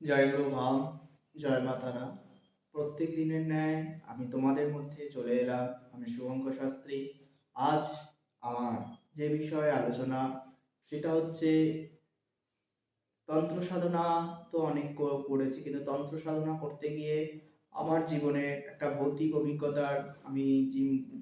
জয় গুরু ভাম জয় মা তারা। প্রত্যেক দিনের ন্যায় আমি তোমাদের মধ্যে চলে এলাম, আমি শুভঙ্কর শাস্ত্রী। আজ আমার যে বিষয়ে আলোচনা, সেটা হচ্ছে তন্ত্র সাধনা তো অনেক করেছি, কিন্তু তন্ত্র সাধনা করতে গিয়ে আমার জীবনে একটা ভৌতিক অভিজ্ঞতার আমি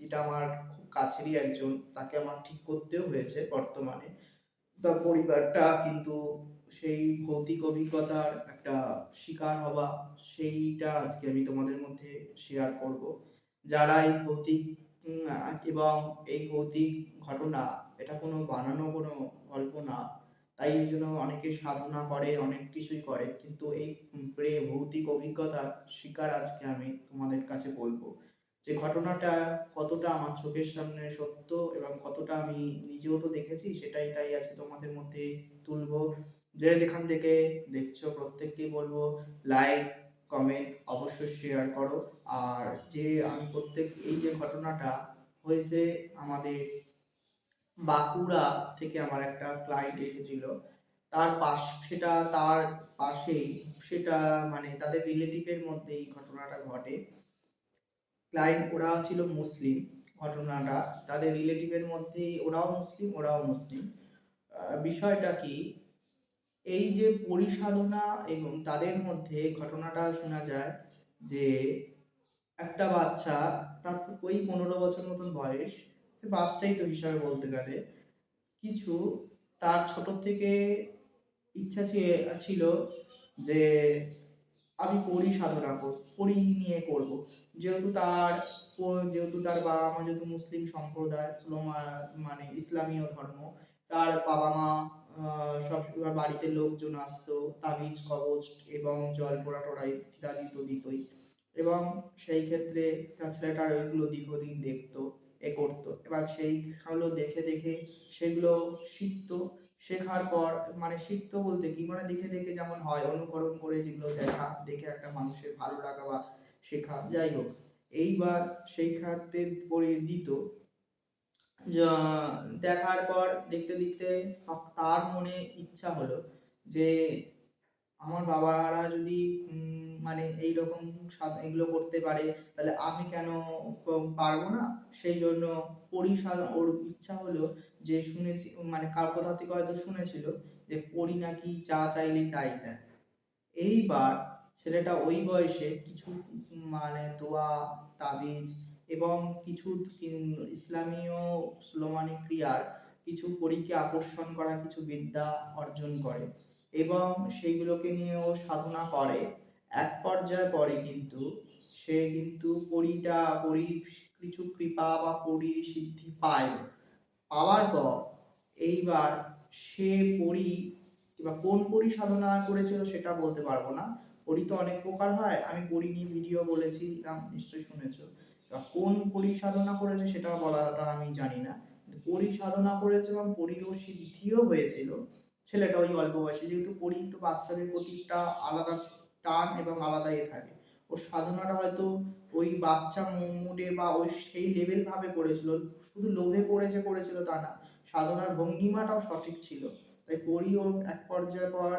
যেটা আমার খুব কাছেরই একজন, তাকে আমার ঠিক করতেও হয়েছে বর্তমানে। তার পরিবারটা কিন্তু সেই ভৌতিক অভিজ্ঞতার একটা শিকার হওয়া, সেইটা আজকে আমি তোমাদের মধ্যে শেয়ার করব। যারা এই ভৌতিক এবং এই ভৌতিক ঘটনা, এটা কোনো বানানো কোনো গল্প না, তাই এই জন্য অনেকে সাধনা করে, অনেক কিছুই করে, কিন্তু এই ভৌতিক অভিজ্ঞতার শিকার আজকে আমি তোমাদের কাছে বলব। যে ঘটনাটা কতটা আমার চোখের সামনে সত্য এবং কতটা আমি নিজেও তো দেখেছি, সেটাই তাই আজকে তোমাদের মধ্যে তুলবো। যে যেখান থেকে দেখছ প্রত্যেককেই বলব লাইক কমেন্ট অবশ্যই শেয়ার করো। আর যে আমি প্রত্যেক, এই যে ঘটনাটা হয়েছে আমাদের বাঁকুড়া থেকে আমার একটা ক্লায়েন্ট এসেছিল। তার পাশ, সেটা তার পাশেই, সেটা মানে তাদের রিলেটিভের মধ্যে এই ঘটনাটা ঘটে। ক্লায়েন্ট ওরা ছিল মুসলিম ঘটনাটা। তাদের রিলেটিভের মধ্যেই ওরাও মুসলিম ওরাও মুসলিম। বিষয়টা কি? এই যে পরিসাধনা এবং তাদের মধ্যে ঘটনাটা শোনা যায় যে একটা বাচ্চা, তার ওই পনেরো বছর মতন বয়স, সে বাচ্চাই তো হিসাবে বলতে গেলে, কিছু তার ছোট থেকে ইচ্ছা ছিল যে আমি পরি সাধনা করব পরি নিয়ে করব। যেহেতু তার যেহেতু তার বাবা মা যেহেতু মুসলিম সম্প্রদায় মানে ইসলামীয় ধর্ম, তার বাবা মা সব বাড়িতে লোকজন আসতো, তাবিজ কবচ এবং জল পোড়া টোড়া ইত্যাদি তো দিতই। এবং সেই ক্ষেত্রে তার ছেলেটা এগুলো দীর্ঘদিন দেখতো, এ করতো। এবার সেইগুলো দেখে দেখে সেগুলো শিখতো। শেখার পর মানে শিখতো বলতে কি? মানে দেখে দেখে যেমন হয়, অনুকরণ করে যেগুলো দেখা, দেখে একটা মানুষের ভালো লাগা বা শেখা যাই হোক, এইবার সেই খাতে পড়ে দিত। দেখার পর দেখতে দেখতে তার মনে ইচ্ছা হলো যে, আমার বাবারা যদি মানে এইরকম সাধ এগুলো করতে পারে, তাহলে আমি কেন পারব না? সেই জন্য পরিসাধ ওর ইচ্ছা হলো যে, শুনেছি মানে কার কোথা থেকে হয়তো শুনেছিল যে, পরি নাকি যা চাইলেই তাই দেয়। এইবার ছেলেটা ওই বয়সে কিছু মানে দোয়া, তাবিজ এবং কিছু ইসলামীয় সুলেমানি ক্রিয়ার কিছু পরীকে আকর্ষণ করা কিছু বিদ্যা অর্জন করে এবং সেইগুলোকে নিয়ে ও সাধনা করে। এক পর্যায়ে পরে কিন্তু সে কিন্তু পরিটা, পরি কিছু কৃপা বা পরির সিদ্ধি পায়। পাওয়ার পর এইবার সে পরি কিংবা কোন পরি সাধনা করেছিল সেটা বলতে পারব না। পরি তো অনেক প্রকার হয়। আমি পরি নিয়ে ভিডিও বলেছি নিশ্চয়ই শুনেছো। কোন পরি সাধনা করেছে সেটা বলাটা আমি জানি না। কিন্তু পরি সাধনা করেছে এবং পরিও সিদ্ধিও হয়েছিল। ছেলেটা ওই অল্প বয়সে, যেহেতু পরি একটু বাচ্চাদের প্রতি একটা আলাদা টান এবং আলাদা এ থাকে। ওর সাধনাটা হয়তো ওই বাচ্চা মুডে বা ওই সেই লেভেল ভাবে করেছিল। শুধু লোভে পড়ে যে করেছিল তা না। সাধনার ভঙ্গিমাটাও সঠিক ছিল। তাই পড়িও এক পর্যায়ের পর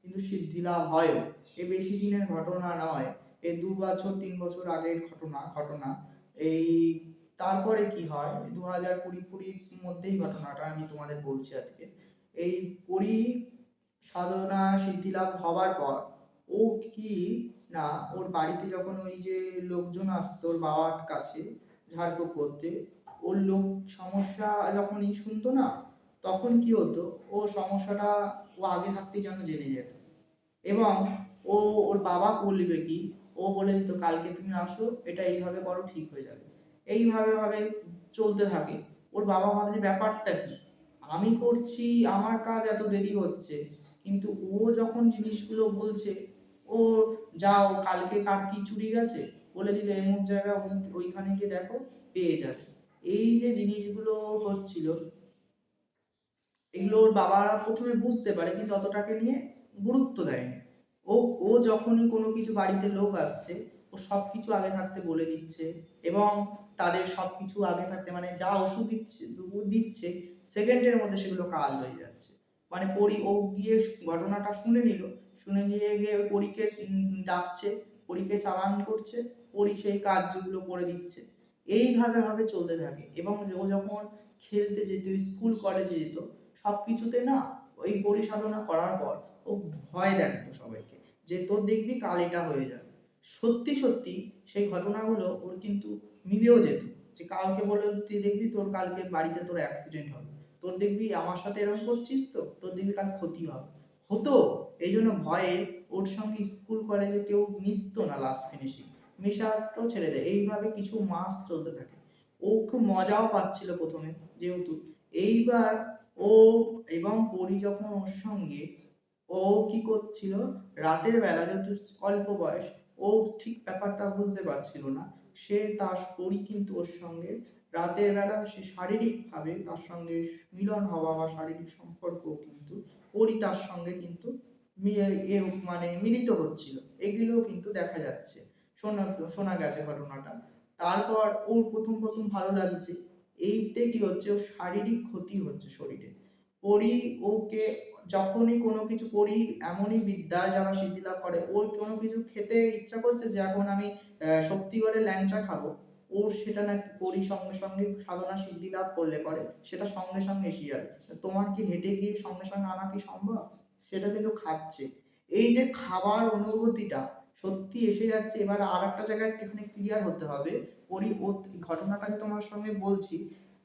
কিন্তু সিদ্ধি লাভ হয়ও। এ বেশি দিনের ঘটনা নয় এই দু বছর, তিন বছর আগের ঘটনা ঘটনা। এই তারপরে কি হয়? দু হাজার কুড়ি কুড়ির মধ্যেই ঘটনাটা আমি তোমাদের বলছি আজকে। এই পরি সাধনা সিদ্ধি লাভ হওয়ার পর ও কি না, ওর বাড়িতে যখন ওই যে লোকজন আসতো ওর বাবার কাছে ঝাড়ফুঁক করতে, ওর লোক সমস্যা যখন যখনই শুনতো না, তখন কি হতো? ও সমস্যাটা ও আগে থাকতেই যেন জেনে যেত। এবং ও ওর বাবা বলবে কি? ও বলে দিত কালকে তুমি আসো, এটা এইভাবে করো, ঠিক হয়ে যাবে। এইভাবে ভাবে চলতে থাকে। ওর বাবা ভাবে যে ব্যাপারটা কি? আমি করছি, আমার কাজ এত দেরি হচ্ছে। কিন্তু ও যখন জিনিসগুলো বলছে, ও, যাও, কালকে কার কি চুরি গেছে? বলে দিলে, এমন জায়গা ওইখানে গিয়ে দেখো, পেয়ে যাবে। এই যে জিনিসগুলো হচ্ছিল, এগুলো ওর বাবারা প্রথমে বুঝতে পারে কিন্তু অতটাকে নিয়ে গুরুত্ব দেয়নি। ও ও যখনই কোনো কিছু বাড়িতে লোক আসছে, ও সব কিছু আগে থাকতে বলে দিচ্ছে এবং তাদের সব কিছু আগে থাকতে মানে যা ওষুধ দিচ্ছে দিচ্ছে সেকেন্ডের মধ্যে সেগুলো কাজ হয়ে যাচ্ছে। মানে পরি, ও গিয়ে ঘটনাটা শুনে নিল। শুনে নিয়ে গিয়ে পরীকে ডাকছে, পরীকে চালান করছে, পরি সেই কাজগুলো করে দিচ্ছে। এইভাবে ভাবে চলতে থাকে এবং ও যখন খেলতে যেত, স্কুল কলেজে যেত সব কিছুতে না ওই পরিসাধনা করার পর ও ভয় দেখাতো সবাইকে যে তোর দেখবি কাল এটা হয়ে যাবে। সত্যি সত্যি সেই ঘটনাগুলো ওর কিন্তু মিলেও যেত যে কালকে বলে তুই দেখবি তোর কালকে বাড়িতে তোর অ্যাক্সিডেন্ট হবে। তোর দেখবি আমার সাথে এরকম করছিস তো, তোর দেখবি কাল ক্ষতি হবে। হতো, এই জন্য ভয়ে ওর সঙ্গে স্কুল কলেজে কেউ মিশতো না লাস্ট ফিনিশিং মেশাটাও ছেড়ে দেয়। এইভাবে কিছু মাস চলতে থাকে। ও খুব মজাও পাচ্ছিল প্রথমে, যেহেতু। এইবার ও এবং পরি যখন ওর সঙ্গে ও কি করছিল? রাতের বেলা যেহেতু অল্প বয়স, ও ঠিক ব্যাপারটা বুঝতে পারছিল না। সে তার পরি কিন্তু ওর সঙ্গে, রাতের বেলা সে শারীরিকভাবে তার সঙ্গে মিলন হওয়া বা শারীরিক সম্পর্ক কিন্তু পরি তার সঙ্গে কিন্তু মানে মিলিত হচ্ছিল। এগুলোও কিন্তু দেখা যাচ্ছে। শোনা শোনা গেছে ঘটনাটা। তারপর ওর প্রথম প্রথম ভালো লাগছে। এইতে কি হচ্ছে? ওর শারীরিক ক্ষতি হচ্ছে শরীরে। পরি ওকে যখনই কোনো কিছু করি, এমনই বিদ্যা যারা সিদ্ধি লাভ করে, ওর কোনো কিছু খেতে ইচ্ছা করছে যে এখন আমি শক্তি করে ল্যাংচা খাব, ওর সেটা না করি সঙ্গে সঙ্গে সাধনা সিদ্ধি লাভ করলে পরে সেটা সঙ্গে সঙ্গে এসে যাবে। তোমার কি হেঁটে গিয়ে সঙ্গে সঙ্গে আনা কি সম্ভব? সেটা কিন্তু খাচ্ছে। এই যে খাবার অনুভূতিটা সত্যি এসে যাচ্ছে, এবার আর একটা জায়গায় এখানে ক্লিয়ার হতে হবে। পরি ঘটনাটা তোমার সঙ্গে বলছি,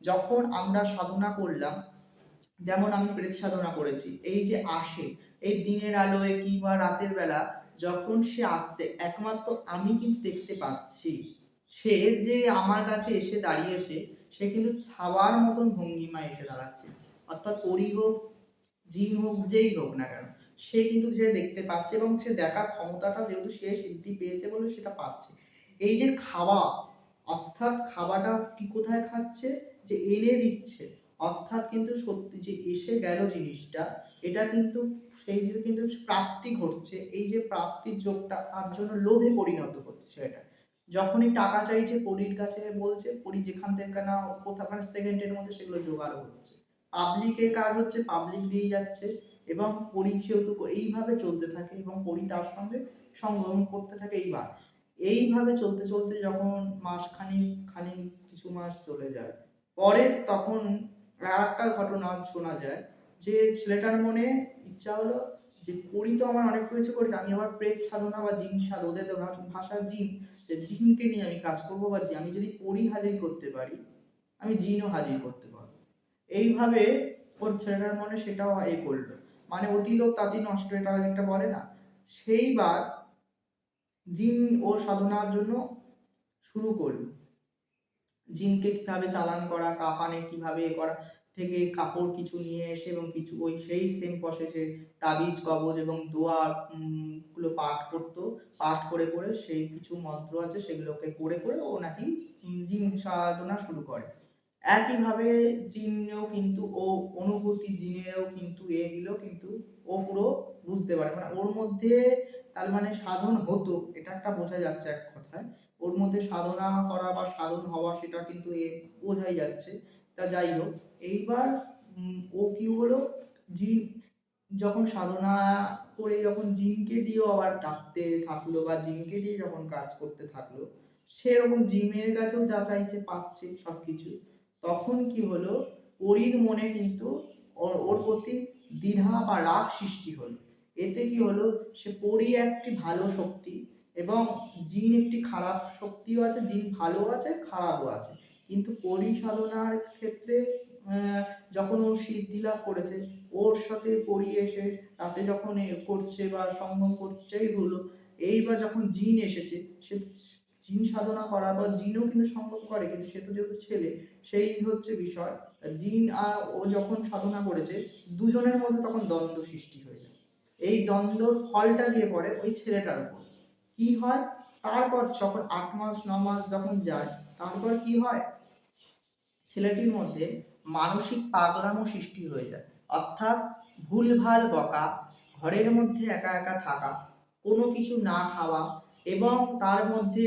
যখন আমরা সাধনা করলাম যেমন আমি প্রেত সাধনা করেছি, এই যে আসে, এই দিনের আলোয় কিংবা রাতের বেলা যখন সে আসছে, একমাত্র আমি কিন্তু দেখতে পাচ্ছি, সে যে আমার কাছে এসে দাঁড়িয়েছে, সে কিন্তু ছাওয়ার মতন ভঙ্গিমায় এসে দাঁড়াচ্ছে, অর্থাৎ পরি হোক, জিন হোক, যেই হোক না কেন, সে কিন্তু সে দেখতে পাচ্ছে এবং সে দেখার ক্ষমতাটা যেহেতু সে সিদ্ধি পেয়েছে বলে সেটা পাচ্ছে। এই যে খাওয়া, অর্থাৎ খাওয়াটা কি কোথায় খাচ্ছে? যে এনে দিচ্ছে। অর্থাৎ কিন্তু সত্যি যে এসে গেল জিনিসটা, এটা কিন্তু সেই যে কিন্তু প্রাপ্তি ঘটছে, এই যে প্রাপ্তির যোগটা তার জন্য লোভে পরিণত হচ্ছে এটা। যখনই টাকা চাইছে পরীর কাছে বলছে, পরী যেখান থেকে না কোথাও মানে সেকেন্ডের মধ্যে সেগুলো জোগাড় হচ্ছে। পাবলিকের কাজ হচ্ছে পাবলিক দিয়ে যাচ্ছে এবং পরী সেহেতু এইভাবে চলতে থাকে এবং পরী তার সঙ্গে সংগ্রহ করতে থাকে এইবার। এইভাবে চলতে চলতে যখন মাস খানিক খানিক, কিছু মাস চলে যায়, পরে তখন আর একটা ঘটনা শোনা যায়, যে ছেলেটার মনে ইচ্ছা হলো যে পরি তো আমার অনেক কিছু করেছে, আমি আবার প্রেত সাধনা বা জিন সাধ, ওদের ভাষা জিন, যে জিনকে নিয়ে আমি কাজ করব বা আমি যদি পরি হাজির করতে পারি, আমি জিনও হাজির করতে পারব। এইভাবে ওর ছেলেটার মনে সেটাও এ করল। মানে অতি লোক তাঁতি নষ্ট, এটা একটা বলে না। সেইবার জিন ও সাধনার জন্য শুরু করল। জিনকে কীভাবে চালান করা, কাফানে কীভাবে এ করা থেকে কাপড় কিছু নিয়ে এসে এবং কিছু ওই সেই সেম প্রসেসে তাবিজ, কবজ এবং দোয়া গুলো পাঠ করতো, পাঠ করে করে সেই কিছু মন্ত্র আছে সেগুলোকে করে করে ও নাকি জিন সাধনা শুরু করে। একইভাবে জিনেও কিন্তু ও অনুভূতি জিনেরও কিন্তু এগুলো কিন্তু ও পুরো বুঝতে পারে। মানে ওর মধ্যে তার মানে সাধন হতো, এটা একটা বোঝা যাচ্ছে এক কথায়। ওর মধ্যে সাধনা করা বা সাধন হওয়া সেটা কিন্তু এ বোঝাই যাচ্ছে। তা যাই হোক, এইবার ও কি হলো? জিন, যখন সাধনা করে যখন জিনকে দিয়েও আবার ডাকতে থাকল বা জিনকে দিয়ে যখন কাজ করতে থাকল, সেরকম জিমের কাছেও যা চাইছে পাচ্ছে সব কিছু তখন কি হলো? পরীর মনে কিন্তু ওর প্রতি দ্বিধা বা রাগ সৃষ্টি হলো। এতে কি হলো? সে পরী একটি ভালো শক্তি এবং জিন একটি খারাপ শক্তিও আছে, জিন ভালো আছে, খারাপও আছে। কিন্তু পরি সাধনার ক্ষেত্রে যখন ও সিদ্ধি লাভ করেছে, ওর সাথে পরি এসে রাতে যখন করছে বা সঙ্গম করছে এইগুলো এইবার যখন জিন এসেছে, সে জিন সাধনা করা বা জিনও কিন্তু সঙ্গম করে, কিন্তু সে তো যেহেতু ছেলে, সেই হচ্ছে বিষয়। জিন আর ও যখন সাধনা করেছে, দুজনের মধ্যে তখন দ্বন্দ্ব সৃষ্টি হয়ে যায়। এই দ্বন্দ্বর ফলটা গিয়ে পড়ে ওই ছেলেটার উপর। কি হয়? তারপর যখন আট মাস, ন মাস যখন যায়, তারপর কি হয়? ছেলেটির মধ্যে মানসিক পাগলামো সৃষ্টি হয়ে যায়। অর্থাৎ ভুলভাল বকা, ঘরের মধ্যে একা একা থাকা, কোনো কিছু না খাওয়া এবং তার মধ্যে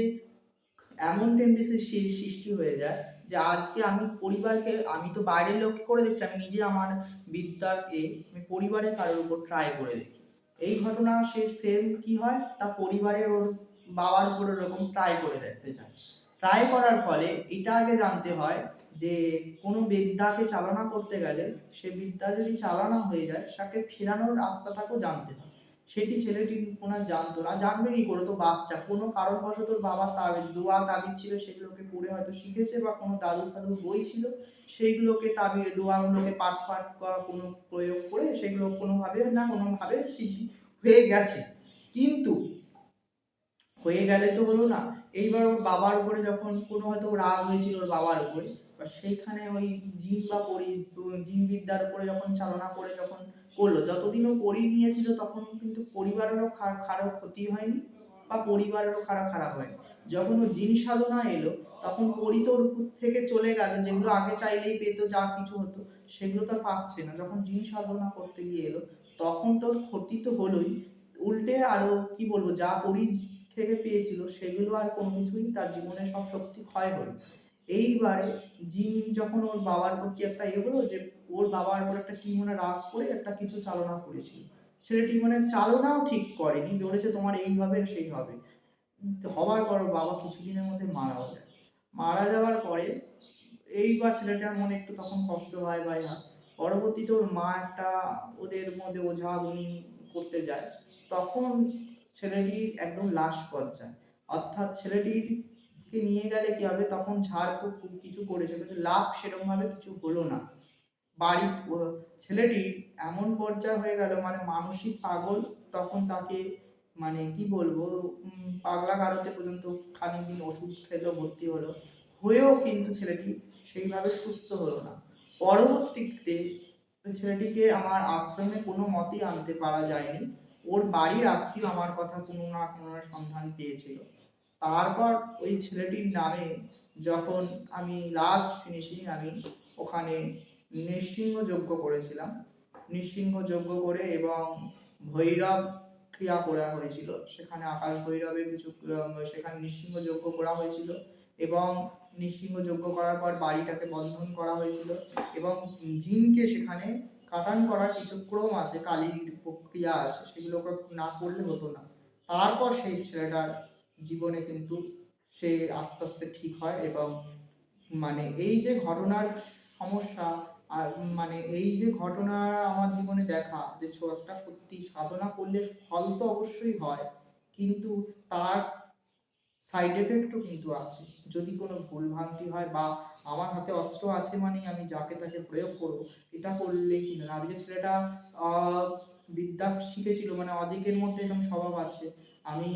এমন টেন্ডেন্সি সৃষ্টি হয়ে যায় যে আজকে আমি পরিবারকে, আমি তো বাইরের লোককে করে দেখছি, আমি নিজে আমার বিদ্যাকে আমি পরিবারের কারোর উপর ট্রাই করে দেখি। এই ঘটনা সে সেম কি হয়? তা পরিবারের ওর বাবার উপর ওরকম ট্রাই করে দেখতে চায়। ট্রাই করার ফলে এটা আগে জানতে হয় যে কোনো বিদ্যাকে চালনা করতে গেলে সে বিদ্যা যদি চালানো হয়ে যায়, তাকে ফেরানোর রাস্তাটাকেও জানতে হয়। সেটি ছেলেটি ওনার জানতো না। জানবে কি করে? তো বাচ্চা। কোনো কারণবশত বাবার তাবিজ দোয়া তাবিজ ছিল, সেগুলোকে পড়ে হয়তো শিখেছে বা কোনো দাদু ফাদুর বই ছিল, সেইগুলোকে তাবিজ দোয়াগুলোকে পাঠ পাঠ করা কোনো প্রয়োগ করে সেগুলো কোনোভাবে না কোনোভাবে সিদ্ধি হয়ে গেছে। কিন্তু হয়ে গেলে তো হলো না। এইবার ওর বাবার উপরে যখন কোনো হয়তো রাগ হয়েছিল ওর বাবার উপরে সেইখানে ওই জিন বা পরি জিন বিদ্যার উপরে যখন চালনা করে যখন করল। যতদিন ও পরি নিয়েছিল তখন কিন্তু পরিবারেরও খারাপ ক্ষতি হয়নি বা পরিবারেরও খারাপ খারাপ হয়নি। যখন ও জিন সাধনা এলো, তখন পরি তো ওর উপর থেকে চলে গেল। যেগুলো আগে চাইলেই পেতো, যা কিছু হতো, সেগুলো তো পাচ্ছে না। যখন জিন সাধনা করতে গিয়ে এলো, তখন তোর ক্ষতি তো হলোই। উল্টে আরও কি বলব, যা পরি থেকে পেয়েছিল, সেগুলো আর কোনো কিছুই তার জীবনে সব শক্তি ক্ষয় হলো। এইবারে জিন যখন ওর বাবার প্রতি একটা এ হলো যে ওর বাবার উপর একটা কি মনে রাগ করে একটা কিছু চালনা করেছিল। ছেলেটি মানে চালনাও ঠিক করেনি, বলেছে তোমার এই হবে সেই হবে। হওয়ার পর বাবা কিছুদিনের মধ্যে মারাও যায়। মারা যাওয়ার পরে এইবার ছেলেটার মনে একটু তখন কষ্ট হয় বা ইয়া। পরবর্তীতে ওর মা একটা ওদের মধ্যে ওঝা উনি করতে যায়, তখন ছেলেটি একদম লাশ পর্যায়ে। অর্থাৎ ছেলেটিকে নিয়ে গেলে কি হবে? তখন ঝাড়ফুঁক কিছু করেছে, কিন্তু লাভ সেরকমভাবে কিছু হলো না। বাড়ি, ও- ছেলেটির এমন পর্যায়ে হয়ে গেল মানে মানসিক পাগল, তখন তাকে মানে কি বলব পাগলা গারদে পর্যন্ত খানিক দিন ওষুধ খেলো, ভর্তি হলো। হয়েও কিন্তু ছেলেটি সেইভাবে সুস্থ হলো না। পরবর্তীতে ছেলেটিকে আমার আশ্রমে কোনো মতেই আনতে পারা যায়নি। ওর বাড়ির আত্মীয় আমার কথা কোনো না কোনো সন্ধান পেয়েছিল। তারপর ওই ছেলেটির নামে যখন আমি লাস্ট ফিনিশিং আমি ওখানে নৃসিংহ যজ্ঞ করেছিলাম। নৃসিংহ যজ্ঞ করে এবং ভৈরব ক্রিয়া করা হয়েছিল। সেখানে আকাশ ভৈরবের কিছু সেখানে নৃসিংহ যজ্ঞ করা হয়েছিল এবং নৃসিংহ যজ্ঞ করার পর বাড়িটাকে বন্ধন করা হয়েছিল এবং জিনকে সেখানে কাটান করার কিছু ক্রম আছে, কালীর প্রক্রিয়া আছে, সেগুলোকে না করলে হতো না। তারপর সেই ছেলেটার জীবনে কিন্তু সে আস্তে আস্তে ঠিক হয় এবং মানে এই যে ঘটনার সমস্যা আর মানে এই যে ঘটনা আমার জীবনে দেখা, যে একটা সত্যি সাধনা করলে ফল তো অবশ্যই হয়, কিন্তু তার সাইড এফেক্টও কিন্তু আছে। যদি কোনো ভুল ভ্রান্তি হয় বা আমার হাতে অস্ত্র আছে মানেই আমি যাকে তাকে প্রয়োগ করব, এটা করলে কি না? আজকে ছেলেটা বিদ্যা শিখেছিল মানে অধিকের মধ্যে এরকম স্বভাব আছে। আমি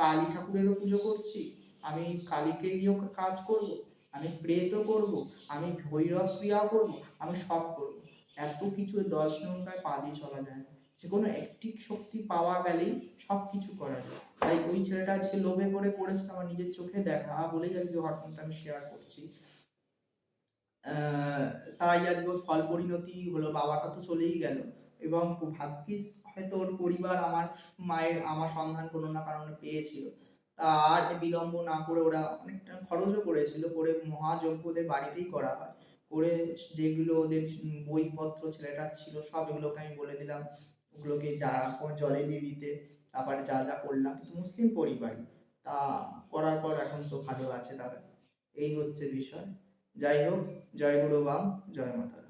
কালী ঠাকুরেরও পুজো করছি, আমি কালীকে দিয়েও কাজ করব আমি প্রেতও করব, আমি ভৈরব ক্রিয়াও করব, আমি সব করব। এত কিছু দশ নৌকায় পা দিয়ে চলা যায় না। যে কোনো একটি শক্তি পাওয়া গেলেই সব কিছু করা যায়। তাই ওই ছেলেটা আজকে লোভে পড়ে করেছিল আমার নিজের চোখে দেখা। বলেই আজকে ঘটনাটা আমি শেয়ার করছি। তাই আজকে ফল পরিণতি হলো, বাবাটা তো চলেই গেল। এবং ভাগ্যিস হয়তো ওর পরিবার আমার মায়ের, আমার সন্ধান কোনো না কারণে পেয়েছিল। আর বিলম্ব না করে ওরা অনেকটা খরচও করেছিল, করে মহাযজ্ঞ ওদের বাড়িতেই করা হয়। করে যেগুলো ওদের বইপত্র ছেলেটার ছিল, সব এগুলোকে আমি বলে দিলাম। ওগুলোকে যা জলে দিয়ে দিতে তারপরে যা যা করলাম। কিন্তু মুসলিম পরিবারই। তা করার পর এখন তো ভালো আছে তারা। এই হচ্ছে বিষয়। যাই হোক, জয় গুরু বাম জয় মাতারা।